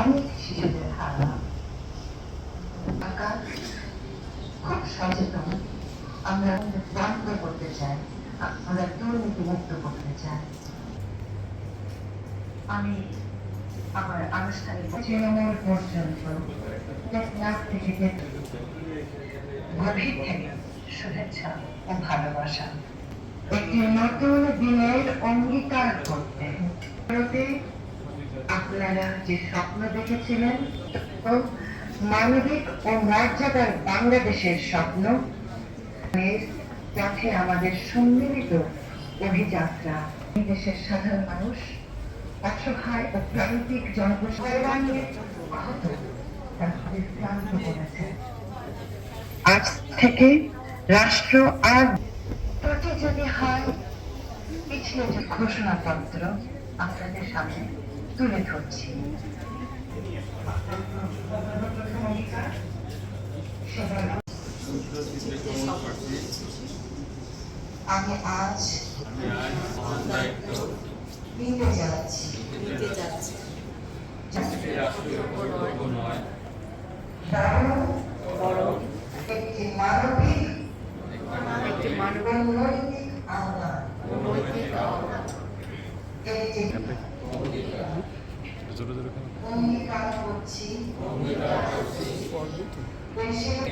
অনেক শিশুদের সরকার খুব সচেতন আমরা বন্ধ করতে চাই আমরা দুর্নীতি মুক্ত করতে চাই আমি আমার আনুষ্ঠানিক তৃণমূল পর্যন্ত টেকনাফ থেকে গভীর থেকে শুভেচ্ছা ও ভালোবাসা একটি নতুন দিনের অঙ্গীকার করতে ভারতে আপনারা যে স্বপ্ন দেখেছিলেন মানবিক ও মর্যাদার বাংলাদেশের স্বপ্ন পথে আমাদের সম্মিলিত অভিযাত্রা। দেশের সাধারণ মানুষ, অসহায় ও প্রান্তিক আজ থেকে রাষ্ট্র আর প্রতি যদি হয় পিছলে যে ঘোষণাপত্র আপনাদের সামনে। তুলে ধরছি। আমি আজ নিতে যাচ্ছি। একটি মানবিক একটি মানবিক ও নৈতিক আহ্বান ও নৈতিক আহ্বান একটি অঙ্গীকার করছি দেশের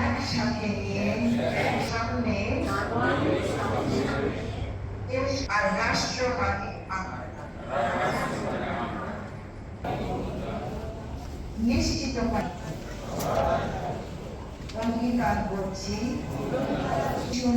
একসাথে নিয়ে সামনে দেশ আর রাষ্ট্র মানে নিশ্চিত করে। অঙ্গীকার করছি শিশু